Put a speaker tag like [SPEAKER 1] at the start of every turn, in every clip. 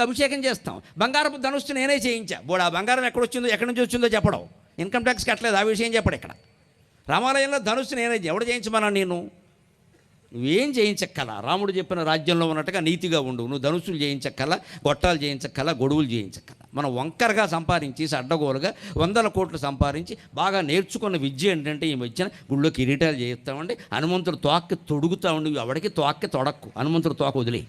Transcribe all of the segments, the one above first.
[SPEAKER 1] నీతిగా అభిషేకం చేస్తాం. బంగారపు ధనుస్సు నేనే చేయించా. బోడు ఆ బంగారం ఎక్కడ వచ్చిందో ఎక్కడి నుంచి వచ్చిందో చెప్పడం. ఇన్కమ్ ట్యాక్స్ కట్టలేదు ఆ విషయం చెప్పడు ఇక్కడ. రామాలయంలో ధనుస్సు నేనే ఎవడు చేయించమన్నా నేను నువ్వేం చేయించక్కల? రాముడు చెప్పిన రాజ్యంలో ఉన్నట్టుగా నీతిగా ఉండు. నువ్వు ధనుసులు చేయించక్కల గొట్టాలు చేయించక్కల గొడుగులు చేయించక్కల. మనం వంకరగా సంపాదించి అడ్డగోలుగా వందల కోట్లు సంపాదించి బాగా నేర్చుకున్న విద్య ఏంటంటే ఈ మధ్యన గుళ్ళో కిరీటాలు చేయిస్తామండి. హనుమంతుడు తోక్కి తొడుగుతా ఉండి ఎవడికి తోక్కి తొడక్కు. హనుమంతుడు తోక వదిలే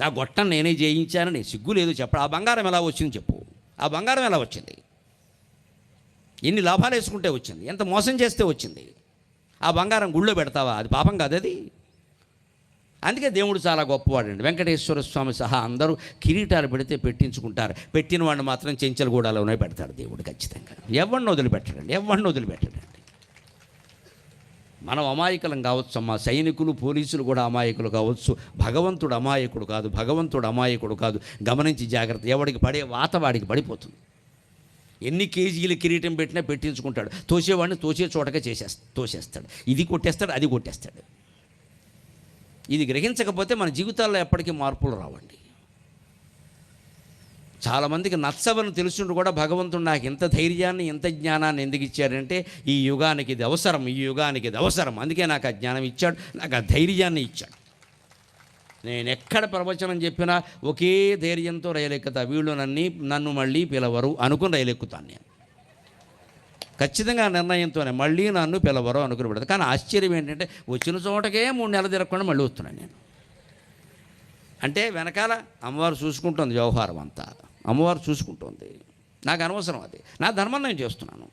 [SPEAKER 1] నా గొట్టం నేనే జయించానని సిగ్గు లేదు చెప్పడు ఆ బంగారం ఎలా వచ్చింది చెప్పు. ఆ బంగారం ఎలా వచ్చింది? ఎన్ని లాభాలు వేసుకుంటే వచ్చింది? ఎంత మోసం చేస్తే వచ్చింది? ఆ బంగారం గుళ్ళో పెడతావా? అది పాపం కాదు అది. అందుకే దేవుడు చాలా గొప్పవాడండి. వెంకటేశ్వర స్వామి సహా అందరూ కిరీటాలు పెడితే పెట్టించుకుంటారు. పెట్టిన వాడిని మాత్రం చెంచలగూడలోనే పెడతాడు దేవుడు ఖచ్చితంగా. ఎవరిని వదిలిపెట్టడండి? ఎవరిని వదిలిపెట్టడండి? మనం అమాయకులం కావచ్చు అమ్మా. సైనికులు పోలీసులు కూడా అమాయకులు కావచ్చు. భగవంతుడు అమాయకుడు కాదు భగవంతుడు అమాయకుడు కాదు. గమనించి జాగ్రత్త. ఎవడికి పడే వాత వాడికి పడిపోతుంది. ఎన్ని కేజీలు కిరీటం పెట్టినా పెట్టించుకుంటాడు. తోసేవాడిని తోసే చోటగా చేసేస్తా తోసేస్తాడు. ఇది కొట్టేస్తాడు అది కొట్టేస్తాడు. ఇది గ్రహించకపోతే మన జీవితాల్లో ఎప్పటికీ మార్పులు రావండి. చాలామందికి నచ్చవని తెలుసుండు కూడా భగవంతుడు నాకు ఇంత ధైర్యాన్ని ఇంత జ్ఞానాన్ని ఎందుకు ఇచ్చాడంటే ఈ యుగానికి ఇది అవసరం ఈ యుగానికి ఇది అవసరం. అందుకే నాకు ఆ జ్ఞానం ఇచ్చాడు నాకు ఆ ధైర్యాన్ని ఇచ్చాడు. నేను ఎక్కడ ప్రవచనం చెప్పినా ఒకే ధైర్యంతో రైలెక్కుతా. వీళ్ళు నన్ను నన్ను మళ్ళీ పిలవరు అనుకుని రైలెక్కుతాను నేను. ఖచ్చితంగా నిర్ణయంతోనే మళ్ళీ నన్ను పిలవరు అనుకుని పెడతాను కానీ ఆశ్చర్యం ఏంటంటే వచ్చిన చోటకే మూడు నెలలు తిరగకుండా మళ్ళీ వస్తున్నాను నేను. అంటే వెనకాల అమ్మవారు చూసుకుంటుంది వ్యవహారం అంతా. అమ్మవారు చూసుకుంటుంది. నాకు అనవసరం అది. నా ధర్మం నేను చేస్తున్నాను.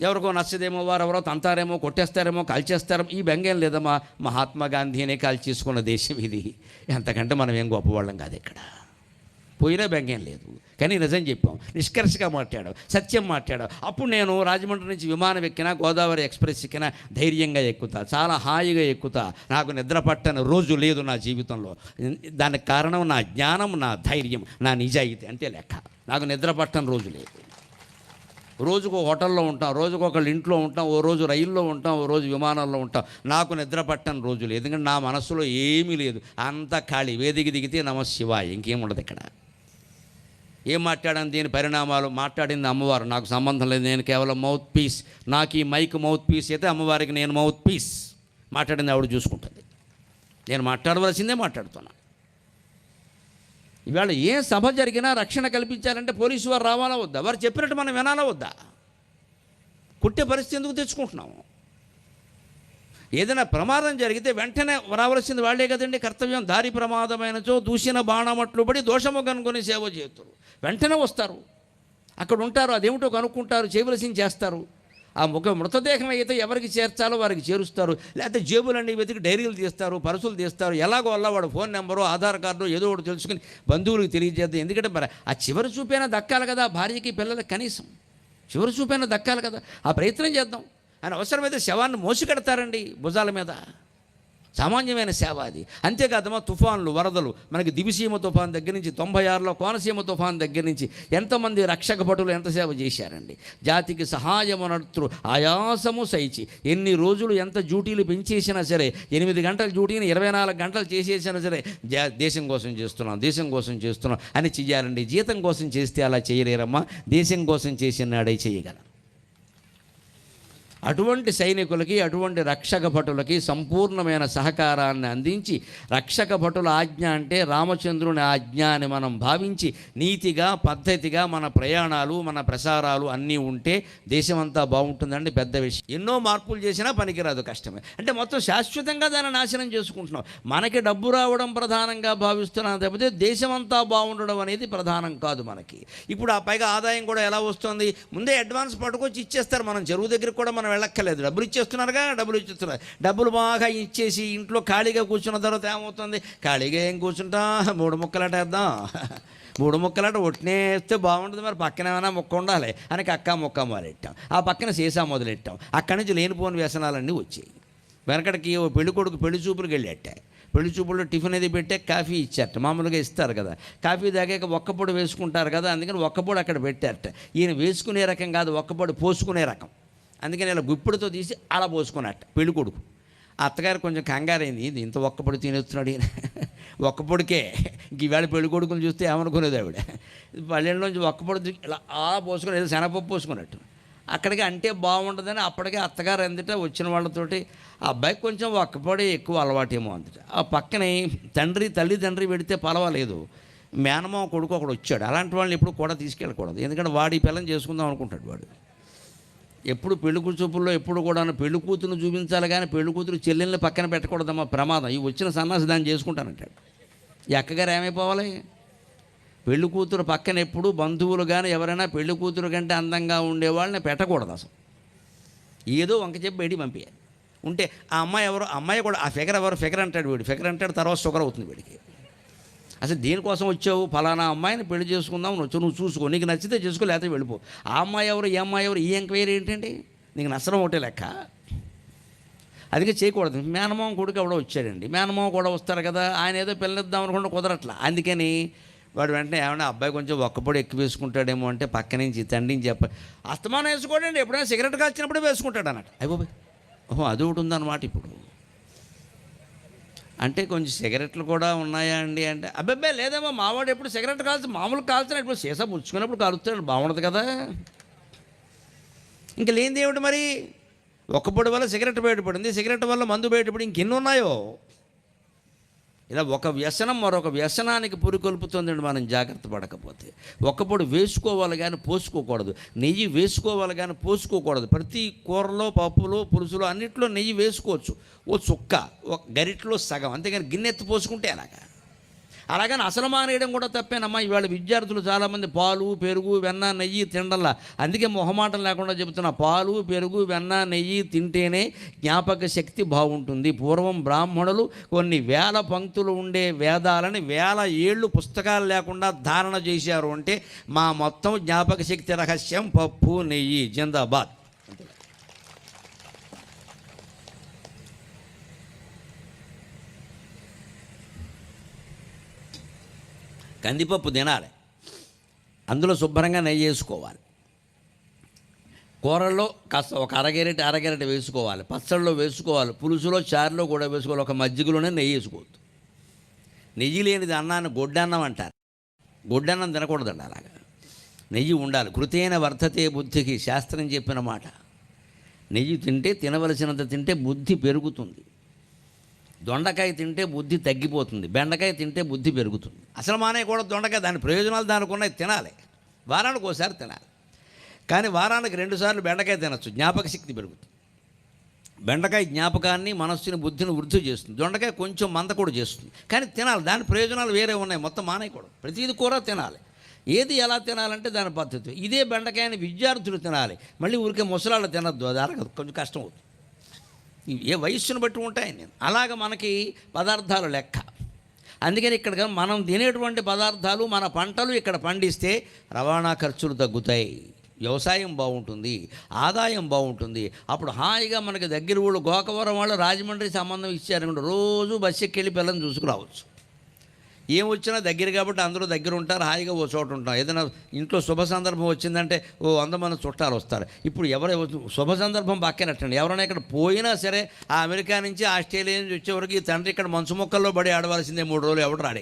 [SPEAKER 1] ఎవరికో నచ్చదేమో వారు ఎవరో తంతారేమో కొట్టేస్తారేమో కాల్చేస్తారో ఈ బెంగేం లేదమ్మా. మహాత్మా గాంధీనే కాల్చేసుకున్న దేశం ఇది. ఎంతకంటే మనం ఏం గొప్పవాళ్ళం కాదు ఇక్కడ. పోయినా బెంగేం లేదు. కానీ నిజం చెప్పాం. నిష్కర్షగా మాట్లాడాం సత్యం మాట్లాడాం అప్పుడు నేను రాజమండ్రి నుంచి విమానం ఎక్కినా గోదావరి ఎక్స్ప్రెస్ ఎక్కినా ధైర్యంగా ఎక్కుతా. చాలా హాయిగా ఎక్కుతా. నాకు నిద్ర పట్టని రోజు లేదు నా జీవితంలో. దానికి కారణం నా జ్ఞానం నా ధైర్యం నా నిజాయితీ అంతే లెక్క. నాకు నిద్ర పట్టని రోజు లేదు. రోజుకు హోటల్లో ఉంటాం రోజుకు ఒకళ్ళు ఇంట్లో ఉంటాం ఓ రోజు రైల్లో ఉంటాం ఓ రోజు విమానంలో ఉంటాం. నాకు నిద్ర పట్టని రోజు లేదు. ఎందుకంటే నా మనసులో ఏమీ లేదు. అంత ఖాళీ. వేదిక దిగితే నమ శివాయ. ఇంకేం ఉండదు ఇక్కడ. ఏం మాట్లాడాను? దీని పరిణామాలు మాట్లాడింది అమ్మవారు. నాకు సంబంధం లేదు. నేను కేవలం మౌత్ పీస్ నాకు ఈ మైక్ మౌత్ పీస్ అయితే అమ్మవారికి నేను మౌత్ పీస్ మాట్లాడింది ఆవిడ చూసుకుంటుంది. నేను మాట్లాడవలసిందే మాట్లాడుతున్నా. ఇవాళ ఏ సభ జరిగినా రక్షణ కల్పించాలంటే పోలీసు వారు రావాలా వద్దా? వారు చెప్పినట్టు మనం వినాలా వద్దా? కుట్టే పరిస్థితి ఎందుకు తెచ్చుకుంటున్నాము? ఏదైనా ప్రమాదం జరిగితే వెంటనే రావలసింది వాళ్ళే కదండి కర్తవ్యం. దారి ప్రమాదమైనచో దూసిన బాణమట్లు పడి దోషము కనుగొని సేవ చేస్తారు వెంటనే వస్తారు. అక్కడ ఉంటారు అదేమిటో కనుక్కుంటారు చేయవలసింది చేస్తారు. ఆ ముఖ మృతదేహం అయితే ఎవరికి చేర్చాలో వారికి చేరుస్తారు. లేకపోతే జేబులన్నీ వెతికి డైరీలు తీస్తారు పరుసులు తీస్తారు. ఎలాగో అలా వాడు ఫోన్ నెంబరు ఆధార్ కార్డు ఏదో ఒకటి తెలుసుకుని బంధువులకు తెలియజేద్దాం. ఎందుకంటే మరి ఆ చివరి చూపైనా దక్కాలి కదా భార్యకి పిల్లలకి కనీసం. చివరి చూపైనా దక్కాలి కదా. ఆ ప్రయత్నం చేద్దాం. ఆయన అవసరమైతే శవాన్ని మోసుకెడతారండి భుజాల మీద. సామాన్యమైన సేవ అది. అంతేకాదమ్మా తుఫాన్లు వరదలు మనకి దివిసీమ తుఫాన్ దగ్గర నుంచి తొంభై ఆరులో కోనసీమ తుఫాన్ దగ్గర నుంచి ఎంతమంది రక్షక భటులు ఎంత సేవ చేశారండి? జాతికి సహాయమనర్తృ ఆయాసము సహించి ఎన్ని రోజులు ఎంత డ్యూటీలు పెంచేసినా సరే ఎనిమిది గంటల డ్యూటీని ఇరవై నాలుగు గంటలు చేసేసినా సరే దేశం కోసం చేస్తున్నాం దేశం కోసం చేస్తున్నాం అని చెయ్యాలండి. జీతం కోసం చేస్తే అలా చేయలేరమ్మా. దేశం కోసం చేసినాడే చేయగలం. అటువంటి సైనికులకి అటువంటి రక్షక భటులకి సంపూర్ణమైన సహకారాన్ని అందించి రక్షక భటుల ఆజ్ఞ అంటే రామచంద్రుని ఆజ్ఞ అని మనం భావించి నీతిగా పద్ధతిగా మన ప్రయాణాలు మన ప్రసారాలు అన్నీ ఉంటే దేశమంతా బాగుంటుందండి పెద్ద విషయం. ఎన్నో మార్పులు చేసినా పనికిరాదు కష్టమే. అంటే మొత్తం శాశ్వతంగా దాన్ని నాశనం చేసుకుంటున్నాం. మనకి డబ్బు రావడం ప్రధానంగా భావిస్తున్నాం తప్పితే దేశమంతా బాగుండడం అనేది ప్రధానం కాదు మనకి. ఇప్పుడు ఆ పైగా ఆదాయం కూడా ఎలా వస్తుంది? ముందే అడ్వాన్స్ పట్టుకొచ్చి ఇచ్చేస్తారు. మనం చెరువు దగ్గరికి కూడా మనం వెళ్ళక్కర్లేదు. డబ్బులు ఇచ్చేస్తున్నారుగా డబ్బులు ఇచ్చేస్తున్నారు. డబ్బులు బాగా ఇచ్చేసి ఇంట్లో ఖాళీగా కూర్చున్న తర్వాత ఏమవుతుంది? ఖాళీగా ఏం కూర్చుంటా? మూడు ముక్కలాట వేద్దాం. మూడు ముక్కలట ఒట్టినేస్తే బాగుంటుంది మరి. పక్కన ఏమైనా ముక్క ఉండాలి. అని అక్క ముక్క మొదలెట్టాం. ఆ పక్కన సీసా మొదలెట్టాం. అక్కడి నుంచి లేనిపోని వ్యసనాలన్నీ వచ్చాయి. వెనకటికి ఓ పెళ్ళి కొడుకు పెళ్ళి చూపులకు వెళ్ళేట. పెళ్ళి చూపుల్లో టిఫిన్ అది పెట్టే కాఫీ ఇచ్చారట మామూలుగా ఇస్తారు కదా. కాఫీ తాగాక ఒక్కపొడి వేసుకుంటారు కదా. అందుకని ఒక్కపొడి అక్కడ పెట్టారట ఈయన వేసుకునే రకం కాదు ఒక్కపొడి పోసుకునే రకం. అందుకని ఇలా గుప్పిడితో తీసి అలా పోసుకున్నట్ట. పెళ్ళి కొడుకు. అత్తగారు కొంచెం కంగారైంది. ఇది ఇంత ఒక్కపొడి తినేస్తున్నాడు ఈయన. ఒక్కపొడికే పొడికే. ఈవేళ పెళ్ళి కొడుకులు చూస్తే ఏమనుకునేది ఆవిడ? పల్లెల్లోంచి ఒక్కపొడి పొడి ఇలా అలా పోసుకొని ఏదో శనగపప్పు పోసుకున్నట్టు. అక్కడికి అంటే బాగుంటుందని అప్పటికే అత్తగారు ఎందుట వచ్చిన వాళ్ళతోటి ఆ అబ్బాయికి కొంచెం ఒక్కపొడి ఎక్కువ అలవాటేమో అందుట. ఆ పక్కనే తండ్రి తల్లి తండ్రి పెడితే పర్వాలేదు. మేనమామ కొడుకు ఒకడు వచ్చాడు. అలాంటి వాళ్ళని ఎప్పుడు కూడా తీసుకెళ్ళకూడదు. ఎందుకంటే వాడి పిల్లని చేసుకుందాం అనుకుంటాడు వాడు. ఎప్పుడు పెళ్ళి చూపుల్లో ఎప్పుడు కూడా పెళ్ళి కూతురు చూపించాలి కానీ పెళ్ళి కూతురు చెల్లెల్ని పక్కన పెట్టకూడదమ్మా ప్రమాదం. ఈ వచ్చిన సన్నాసి దాన్ని చేసుకుంటానంటాడు. ఈ అక్కగారు ఏమైపోవాలి? పెళ్ళి కూతురు పక్కన ఎప్పుడు బంధువులు కానీ ఎవరైనా పెళ్ళి కూతురు కంటే అందంగా ఉండేవాళ్ళని పెట్టకూడదు అసలు. ఏదో వంక చెప్పి బయటికి పంపించాలి ఉంటే ఆ అమ్మాయి ఎవరు అమ్మాయి కూడా ఆ ఫిగర్ ఎవరు ఫిగర్ అంటాడు వీడు. ఫిగర్ అంటాడు తర్వాత షుగర్ అవుతుంది వీడికి. అసలు దేనికోసం వచ్చావు? ఫలానా అమ్మాయిని పెళ్ళి చేసుకుందాం నువ్వు నువ్వు చూసుకో. నీకు నచ్చితే చేసుకో లేకపోతే వెళ్ళిపో. ఆ అమ్మాయి ఎవరు ఈ అమ్మాయి ఎవరు ఈ ఎంక్వైరీ ఏంటండి? నీకు నష్టం ఒకటే లెక్క. అందుకే చేయకూడదు. మేనమామ కొడుకు ఎవడో వచ్చాడండి. మేనమామ కూడా వస్తారు కదా ఆయన ఏదో పిల్లనిద్దాం అనుకుంటే కుదరట్లా. అందుకని వాడు వెంటనే ఏమన్నా అబ్బాయి కొంచెం ఒక్కపొడి ఎక్కువ వేసుకుంటాడేమో అంటే పక్క నుంచి తండ్రి చెప్ప అస్తమానం వేసుకోడండి. ఎప్పుడైనా సిగరెట్ కాల్చినప్పుడే వేసుకుంటాడు అన్నట్టు అయిపోయి ఓహో అది ఒకటి ఉందన్నమాట ఇప్పుడు. అంటే కొంచెం సిగరెట్లు కూడా ఉన్నాయా అండి అంటే అబ్బాయి లేదమ్మా మావాడు ఎప్పుడు సిగరెట్ కాల్చి మామూలు కాల్చున్నాడు ఇప్పుడు సీసా పుచ్చుకున్నప్పుడు కాలుస్తున్నాడు బాగుండదు కదా. ఇంకా లేనిది ఏమిటి మరి? ఒక్క పొడి వల్ల సిగరెట్ బయటపడింది సిగరెట్ వల్ల మందు బయటపడి ఇంకెన్ని ఉన్నాయో? ఇలా ఒక వ్యసనం మరొక వ్యసనానికి పురికొల్పుతుందండి మనం జాగ్రత్త పడకపోతే. ఒకప్పుడు వేసుకోవాలి కానీ పోసుకోకూడదు. నెయ్యి వేసుకోవాలి కానీ పోసుకోకూడదు. ప్రతి కూరలో పప్పులో పులుసులో అన్నిట్లో నెయ్యి వేసుకోవచ్చు. ఓ చుక్క ఒక గరిట్లో సగం. అంతేగాని గిన్నెత్తి పోసుకుంటే అలాగా అలాగని అసలు మానేయడం కూడా తప్పేనమ్మా. ఇవాళ విద్యార్థులు చాలామంది పాలు పెరుగు వెన్న నెయ్యి తినడంలా అందుకే మొహమాటం లేకుండా చెబుతున్నా పాలు పెరుగు వెన్న నెయ్యి తింటేనే జ్ఞాపక శక్తి బాగుంటుంది. పూర్వం బ్రాహ్మణులు కొన్ని వేల పంక్తులు ఉండే వేదాలని వేల ఏళ్ళు పుస్తకాలు లేకుండా ధారణ చేశారు అంటే మా మొత్తం జ్ఞాపక శక్తి రహస్యం పప్పు నెయ్యి. జిందాబాద్. కందిపప్పు తినాలి. అందులో శుభ్రంగా నెయ్యి వేసుకోవాలి. కూరల్లో కాస్త ఒక అరగెరటి అరగెరటి వేసుకోవాలి. పచ్చళ్ళలో వేసుకోవాలి. పులుసులో చారులో కూడా వేసుకోవాలి. ఒక మజ్జిగలోనే నెయ్యి వేసుకోవద్దు. నెయ్యి లేనిది అన్నాన్ని గొడ్డన్నం అంటారు. గొడ్డన్నం తినకూడదండి అలాగా. నెయ్యి ఉండాలి. కృతైన వర్ధతే బుద్ధికి శాస్త్రం చెప్పిన మాట. నెయ్యి తింటే తినవలసినంత తింటే బుద్ధి పెరుగుతుంది. దొండకాయ తింటే బుద్ధి తగ్గిపోతుంది బెండకాయ తింటే బుద్ధి పెరుగుతుంది. అసలు మానేయకూడదు దొండకాయ దాని ప్రయోజనాలు దానికి ఉన్నాయి తినాలి. వారానికి ఒకసారి తినాలి. కానీ వారానికి రెండుసార్లు బెండకాయ తినచ్చు జ్ఞాపక శక్తి పెరుగుతుంది. బెండకాయ జ్ఞాపకాన్ని మనస్సుని బుద్ధిని వృద్ధి చేస్తుంది. దొండకాయ కొంచెం మంద కూడా చేస్తుంది. కానీ తినాలి దాని ప్రయోజనాలు వేరే ఉన్నాయి మొత్తం మానేయకూడదు. ప్రతిది కూర తినాలి. ఏది ఎలా తినాలంటే దాని పద్ధతి. ఇదే బెండకాయని విద్యార్థులు తినాలి. మళ్ళీ ఊరికే ముసలాళ్ళు తినద్దు అది అరగదు కొంచెం కష్టం అవుతుంది. ఏ వయస్సును బట్టి ఉంటాయని అలాగ మనకి పదార్థాలు లెక్క. అందుకని ఇక్కడ మనం తినేటువంటి పదార్థాలు మన పంటలు ఇక్కడ పండిస్తే రవాణా ఖర్చులు తగ్గుతాయి. వ్యవసాయం బాగుంటుంది ఆదాయం బాగుంటుంది. అప్పుడు హాయిగా మనకి దగ్గర ఊళ్ళు గోకవరం వాళ్ళు రాజమండ్రి సంబంధం ఇచ్చారనుకుంటే రోజు బస్సు ఎక్కి వెళ్ళి పిల్లల్ని చూసుకురావచ్చు. ఏం వచ్చినా దగ్గర కాబట్టి అందరూ దగ్గర ఉంటారు హాయిగా ఓ చోట ఉంటాం. ఏదైనా ఇంట్లో శుభ సందర్భం వచ్చిందంటే ఓ వంద మంది చుట్టాలు వస్తారు. ఇప్పుడు ఎవరు శుభ సందర్భం పక్కనట్టండి ఎవరైనా ఇక్కడ పోయినా సరే ఆ అమెరికా నుంచి ఆస్ట్రేలియా నుంచి వచ్చేవరకు ఈ తండ్రి ఇక్కడ మంచు మొక్కల్లో పడి ఆడవలసిందే మూడు రోజులు ఎవడు రాడే.